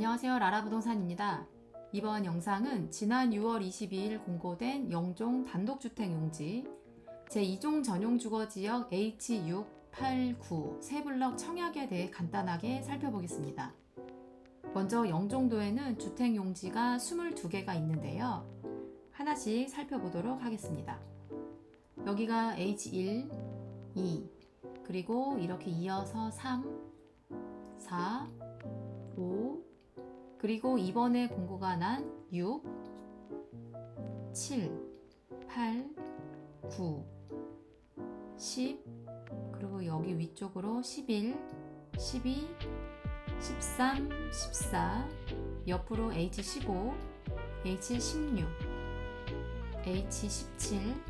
안녕하세요. 라라부동산입니다. 이번 영상은 지난 6월 22일 공고된 영종 단독주택 용지 제2종 전용 주거지역 H6, 8, 9 세블럭 청약에 대해 간단하게 살펴보겠습니다. 먼저 영종도에는 주택 용지가 22개가 있는데요. 하나씩 살펴보도록 하겠습니다. 여기가 H1, 2, 그리고 이렇게 이어서 3, 4, 5, 그리고 이번에 공고가 난 6, 7, 8, 9, 10, 그리고 여기 위쪽으로 11, 12, 13, 14, 옆으로 H15, H16, H17,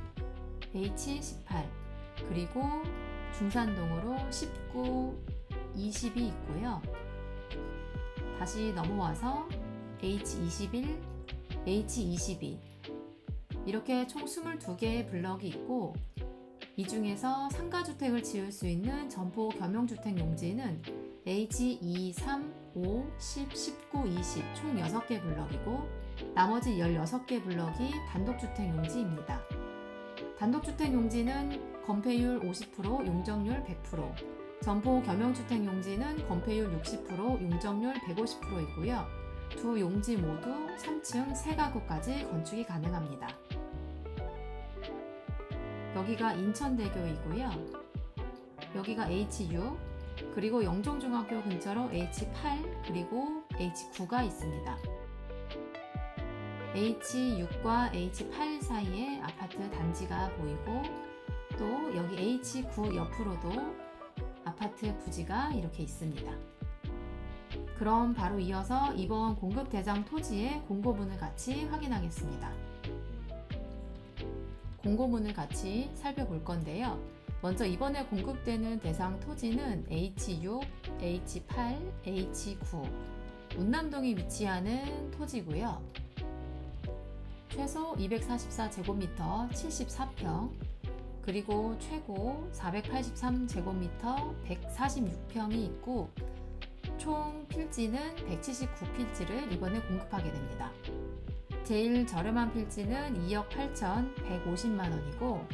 H18, 그리고 중산동으로 19, 20이 있고요. 다시 넘어와서 H21, H22 이렇게 총 22개의 블럭이 있고 이 중에서 상가주택을 지을 수 있는 점포 겸용주택 용지는 H2, 3, 5, 10, 19, 20 총 6개 블럭이고 나머지 16개 블럭이 단독주택 용지입니다. 단독주택 용지는 건폐율 50%, 용적률 100%, 점포 겸용주택 용지는 건폐율 60%, 용적률 150%이고요. 두 용지 모두 3층 3가구까지 건축이 가능합니다. 여기가 인천대교이고요. 여기가 H6, 그리고 영종중학교 근처로 H8, 그리고 H9가 있습니다. H6과 H8 사이에 아파트 단지가 보이고 또 여기 H9 옆으로도 아파트 부지가 이렇게 있습니다. 그럼 바로 이어서 이번 공급 대상 토지의 공고문을 같이 확인하겠습니다. 공고문을 같이 살펴볼 건데요. 먼저 이번에 공급되는 대상 토지는 H6, H8, H9 운남동에 위치하는 토지고요. 최소 244제곱미터 74평, 그리고 최고 483제곱미터 146평이 있고 총 필지는 179필지를 이번에 공급하게 됩니다. 제일 저렴한 필지는 2억 8천 150만 원이고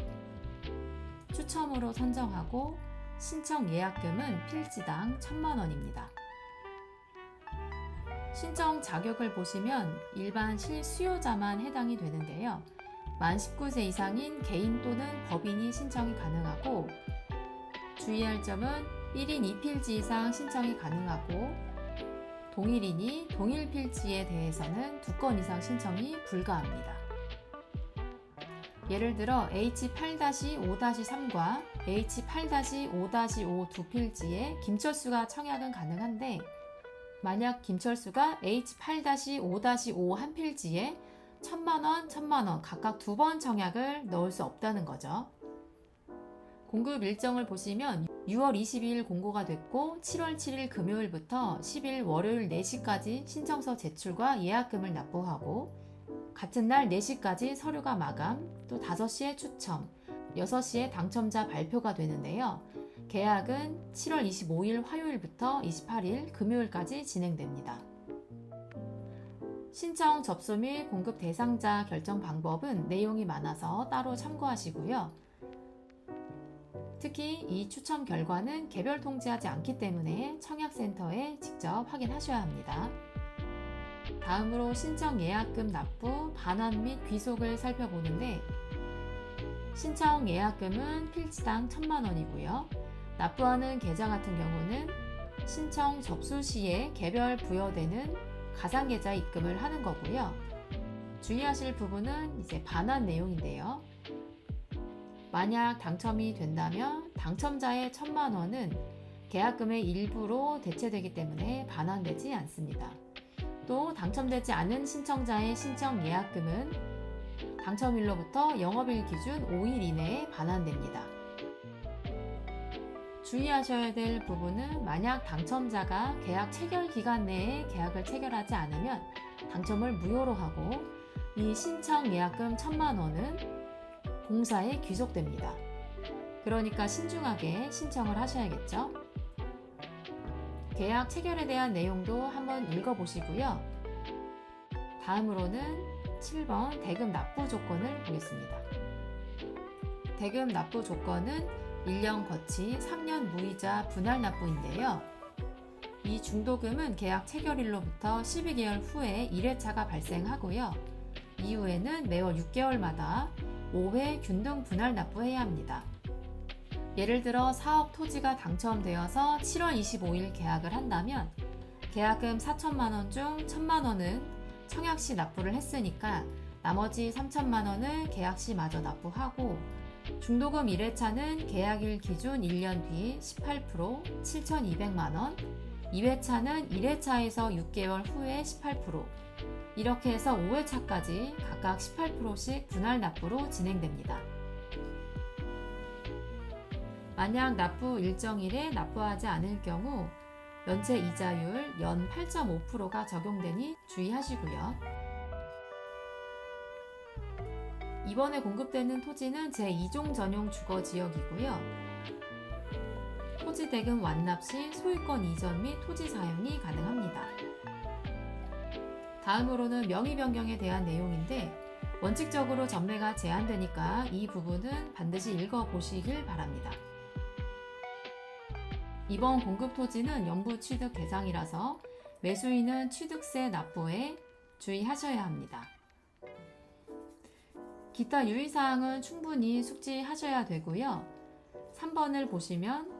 추첨으로 선정하고 신청 예약금은 필지당 1천만 원입니다. 신청 자격을 보시면 일반 실수요자만 해당이 되는데요. 만 19세 이상인 개인 또는 법인이 신청이 가능하고 주의할 점은 1인 2필지 이상 신청이 가능하고 동일인이 동일 필지에 대해서는 두 건 이상 신청이 불가합니다. 예를 들어 H8-5-3과 H8-5-5 두 필지에 김철수가 청약은 가능한데 만약 김철수가 H8-5-5 한 필지에 천만 원, 천만 원 각각 두 번 청약을 넣을 수 없다는 거죠. 공급 일정을 보시면 6월 22일 공고가 됐고 7월 7일 금요일부터 10일 월요일 4시까지 신청서 제출과 예약금을 납부하고 같은 날 4시까지 서류가 마감, 또 5시에 추첨, 6시에 당첨자 발표가 되는데요. 계약은 7월 25일 화요일부터 28일 금요일까지 진행됩니다. 신청 접수 및 공급 대상자 결정 방법은 내용이 많아서 따로 참고하시고요. 특히 이 추첨 결과는 개별 통지하지 않기 때문에 청약센터에 직접 확인하셔야 합니다. 다음으로 신청 예약금 납부, 반환 및 귀속을 살펴보는데 신청 예약금은 필지당 1천만 원이고요. 납부하는 계좌 같은 경우는 신청 접수 시에 개별 부여되는 가상계좌 입금을 하는 거고요. 주의하실 부분은 이제 반환 내용인데요. 만약 당첨이 된다면 당첨자의 천만 원은 계약금의 일부로 대체되기 때문에 반환되지 않습니다. 또 당첨되지 않은 신청자의 신청 예약금은 당첨일로부터 영업일 기준 5일 이내에 반환됩니다. 주의하셔야 될 부분은 만약 당첨자가 계약 체결 기간 내에 계약을 체결하지 않으면 당첨을 무효로 하고 이 신청 예약금 천만 원은 공사에 귀속됩니다. 그러니까 신중하게 신청을 하셔야겠죠. 계약 체결에 대한 내용도 한번 읽어보시고요. 다음으로는 7번 대금 납부 조건을 보겠습니다. 대금 납부 조건은 1년 거치 3년 무이자 분할 납부인데요. 이 중도금은 계약 체결일로부터 12개월 후에 1회차가 발생하고요. 이후에는 매월 6개월마다 5회 균등 분할 납부해야 합니다. 예를 들어 사업 토지가 당첨되어서 7월 25일 계약을 한다면 계약금 4천만 원 중 1천만 원은 청약 시 납부를 했으니까 나머지 3천만 원을 계약 시 마저 납부하고 중도금 1회차는 계약일 기준 1년 뒤 18% 7,200만 원, 2회차는 1회차에서 6개월 후에 18%, 이렇게 해서 5회차까지 각각 18%씩 분할 납부로 진행됩니다. 만약 납부 일정일에 납부하지 않을 경우 연체 이자율 연 8.5%가 적용되니 주의하시고요. 이번에 공급되는 토지는 제2종 전용 주거 지역이고요. 토지 대금 완납 시 소유권 이전 및 토지 사용이 가능합니다. 다음으로는 명의 변경에 대한 내용인데 원칙적으로 전매가 제한되니까 이 부분은 반드시 읽어보시길 바랍니다. 이번 공급 토지는 영부 취득 대상이라서 매수인은 취득세 납부에 주의하셔야 합니다. 기타 유의사항은 충분히 숙지하셔야 되고요. 3번을 보시면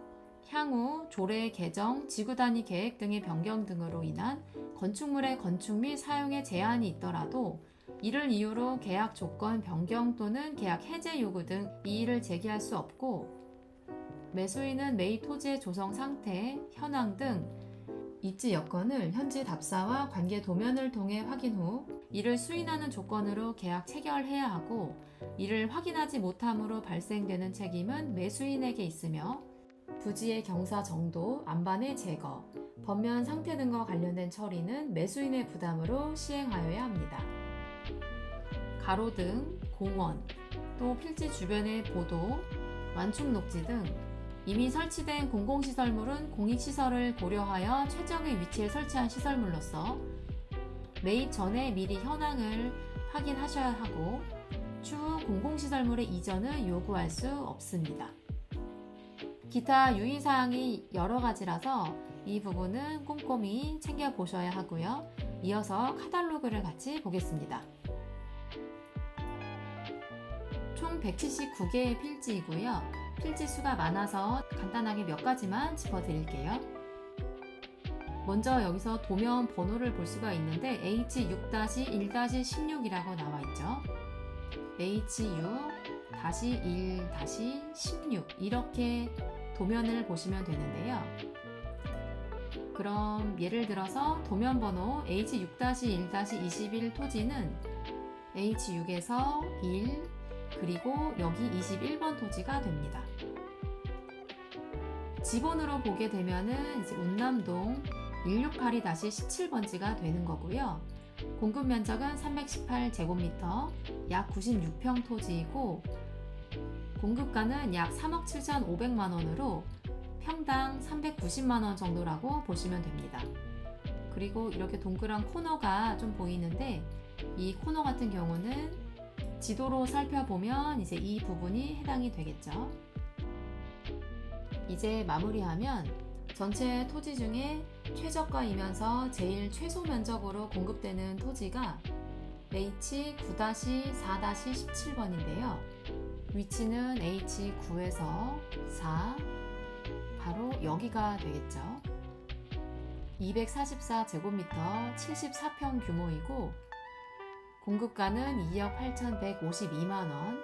향후 조례 개정, 지구 단위 계획 등의 변경 등으로 인한 건축물의 건축 및 사용에 제한이 있더라도 이를 이유로 계약 조건 변경 또는 계약 해제 요구 등 이의를 제기할 수 없고 매수인은 매입 토지의 조성 상태, 현황 등 입지 여건을 현지 답사와 관계 도면을 통해 확인 후 이를 수인하는 조건으로 계약 체결해야 하고 이를 확인하지 못함으로 발생되는 책임은 매수인에게 있으며 부지의 경사 정도, 안반의 제거, 번면 상태 등과 관련된 처리는 매수인의 부담으로 시행하여야 합니다. 가로등, 공원, 또 필지 주변의 보도, 완충 녹지 등 이미 설치된 공공시설물은 공익시설을 고려하여 최적의 위치에 설치한 시설물로서 매입 전에 미리 현황을 확인하셔야 하고 추후 공공시설물의 이전을 요구할 수 없습니다. 기타 유의사항이 여러 가지라서 이 부분은 꼼꼼히 챙겨보셔야 하고요. 이어서 카탈로그를 같이 보겠습니다. 총 179개의 필지이고요. 필지 수가 많아서 간단하게 몇 가지만 짚어드릴게요. 먼저 여기서 도면 번호를 볼 수가 있는데 H6-1-16이라고 나와 있죠. H6-1-16 이렇게 도면을 보시면 되는데요. 그럼 예를 들어서 도면 번호 H6-1-21 토지는 H6에서 1, 그리고 여기 21번 토지가 됩니다. 지번으로 보게 되면은 이제 운남동 168-17번지가 되는 거고요. 공급 면적은 318제곱미터, 약 96평 토지이고 공급가는 약 3억 7,500만 원으로 평당 390만 원 정도라고 보시면 됩니다. 그리고 이렇게 동그란 코너가 좀 보이는데 이 코너 같은 경우는 지도로 살펴보면 이제 이 부분이 해당이 되겠죠. 이제 마무리하면 전체 토지 중에 최저가이면서 제일 최소 면적으로 공급되는 토지가 H9-4-17번인데요. 위치는 H9에서 4, 바로 여기가 되겠죠. 244제곱미터 74평 규모이고 공급가는 2억 8,152만원,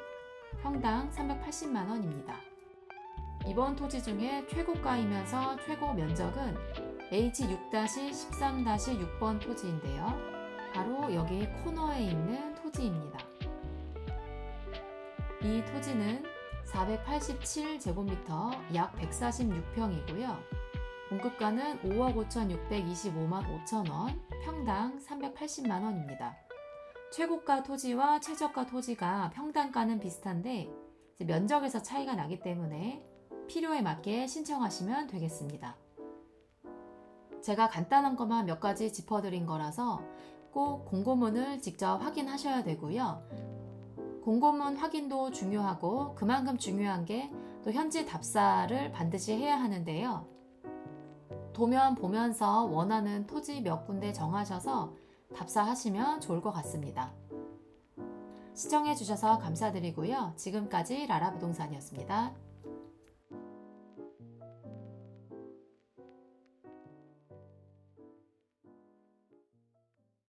평당 380만원입니다. 이번 토지 중에 최고가이면서 최고 면적은 H6-13-6번 토지인데요. 바로 여기 코너에 있는 토지입니다. 이 토지는 487제곱미터 약 146평이고요. 공급가는 5억 5,625만 5천원, 평당 380만원입니다. 최고가 토지와 최저가 토지가 평당가는 비슷한데 면적에서 차이가 나기 때문에 필요에 맞게 신청하시면 되겠습니다. 제가 간단한 것만 몇 가지 짚어드린 거라서 꼭 공고문을 직접 확인하셔야 되고요. 공고문 확인도 중요하고 그만큼 중요한 게 또 현지 답사를 반드시 해야 하는데요. 도면 보면서 원하는 토지 몇 군데 정하셔서 답사하시면 좋을 것 같습니다. 시청해 주셔서 감사드리고요. 지금까지 라라 부동산이었습니다.